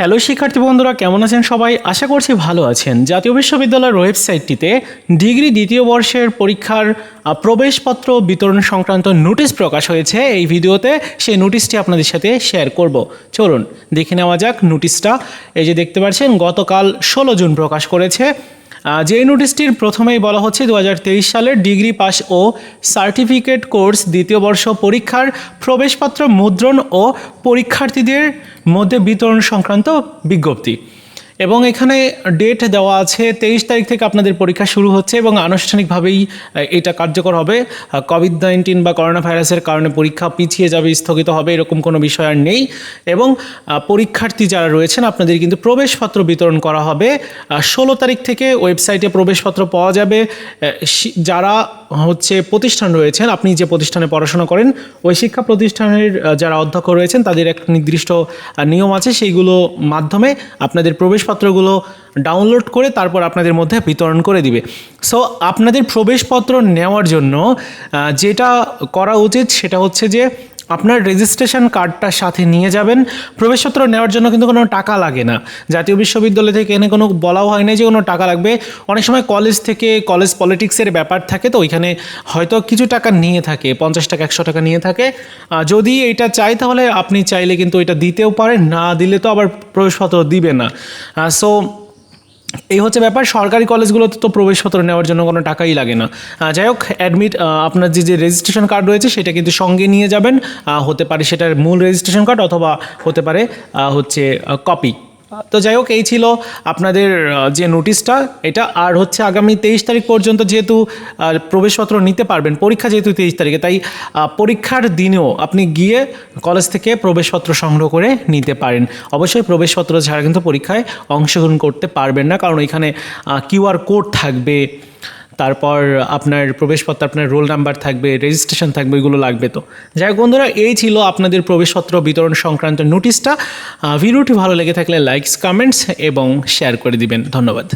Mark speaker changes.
Speaker 1: Hello শিক্ষার্থী বন্ধুরা, কেমন আছেন সবাই? আশা করছি ভালো আছেন। জাতীয় বিশ্ববিদ্যালয়ের ওয়েবসাইটটিতে ডিগ্রি দ্বিতীয় বর্ষের পরীক্ষার প্রবেশপত্র বিতরণ সংক্রান্ত নোটিশ প্রকাশ হয়েছে। এই ভিডিওতে সেই নোটিশটি আপনাদের সাথে শেয়ার করব। চলুন, দেখে নেওয়া যাক নোটিশটা। এই যে দেখতে পাচ্ছেন, গতকাল ষোলো জুন প্রকাশ করেছে। যে নোটিশটির প্রথমেই বলা হচ্ছে দু হাজার তেইশ সালের ডিগ্রি পাস ও সার্টিফিকেট কোর্স দ্বিতীয় বর্ষ পরীক্ষার প্রবেশপত্র মুদ্রণ ও পরীক্ষার্থীদের মধ্যে বিতরণ সংক্রান্ত বিজ্ঞপ্তি। এবং এখানে ডেট দেওয়া আছে তেইশ তারিখ থেকে আপনাদের পরীক্ষা শুরু হচ্ছে এবং আনুষ্ঠানিকভাবেই এটা কার্যকর হবে। কোভিড নাইন্টিন বা করোনা ভাইরাসের কারণে পরীক্ষা পিছিয়ে যাবে, স্থগিত হবে, এরকম কোনো বিষয় আর নেই। এবং পরীক্ষার্থী যারা রয়েছেন, আপনাদের কিন্তু প্রবেশপত্র বিতরণ করা হবে। ষোলো তারিখ থেকে ওয়েবসাইটে প্রবেশপত্র পাওয়া যাবে। যারা হচ্ছে প্রতিষ্ঠান রয়েছেন, আপনি যে প্রতিষ্ঠানে পড়াশোনা করেন, ওই শিক্ষা প্রতিষ্ঠানের যারা অধ্যক্ষ রয়েছেন, তাদের এক নির্দিষ্ট নিয়ম আছে। সেইগুলো মাধ্যমে আপনাদের প্রবেশপত্রগুলো ডাউনলোড করে তারপর আপনাদের মধ্যে বিতরণ করে দিবে। সো আপনাদের প্রবেশপত্র নেওয়ার জন্য যেটা করা উচিত সেটা হচ্ছে যে আপনার রেজিস্ট্রেশন কার্ডটা সাথে নিয়ে যাবেন। প্রবেশপত্র নেওয়ার জন্য কিন্তু কোনো টাকা লাগে না। জাতীয় বিশ্ববিদ্যালয় থেকে এনে কোনো বলাও হয় না যে কোনো টাকা লাগবে। অনেক সময় কলেজ থেকে কলেজ পলিটিক্সের ব্যাপার থাকে তো ওইখানে হয়তো কিছু টাকা নিয়ে থাকে, পঞ্চাশ টাকা, একশো টাকা নিয়ে থাকে। যদি এটা চাই তাহলে আপনি চাইলে কিন্তু এটা দিতেও পারেন, না দিলে তো আবার প্রবেশপত্র দিবে না। সো এই হচ্ছে ব্যাপার, সরকারি কলেজগুলোতে তো প্রবেশপত্র নেওয়ার জন্য কোনো টাকাই লাগে না। যাই হোক অ্যাডমিট আপনার যে যে রেজিস্ট্রেশন কার্ড রয়েছে সেটা কিন্তু সঙ্গে নিয়ে যাবেন। হতে পারে সেটার মূল রেজিস্ট্রেশন কার্ড অথবা হতে পারে হচ্ছে কপি তো যাই হোক, এই ছিল আপনাদের যে নোটিশটা এটা আর হচ্ছে আগামী তেইশ তারিখ পর্যন্ত যেহেতু প্রবেশপত্র নিতে পারবেন, পরীক্ষা যেহেতু তেইশ তারিখে, তাই পরীক্ষার দিনেও আপনি গিয়ে কলেজ থেকে প্রবেশপত্র সংগ্রহ করে নিতে পারেন। অবশ্যই প্রবেশপত্র ছাড়া কিন্তু পরীক্ষায় অংশগ্রহণ করতে পারবেন না, কারণ এখানে কিউআর কোড থাকবে তারপর আপনার প্রবেশপত্র আপনার রোল নাম্বার থাকবে রেজিস্ট্রেশন থাকবে এগুলো লাগবে তো। যাই হোক বন্ধুরা, এই ছিল আপনাদের প্রবেশপত্র বিতরণ সংক্রান্ত নোটিশটা ভিডিওটি ভালো লেগে থাকলে লাইকস কমেন্টস এবং শেয়ার করে দিবেন। ধন্যবাদ।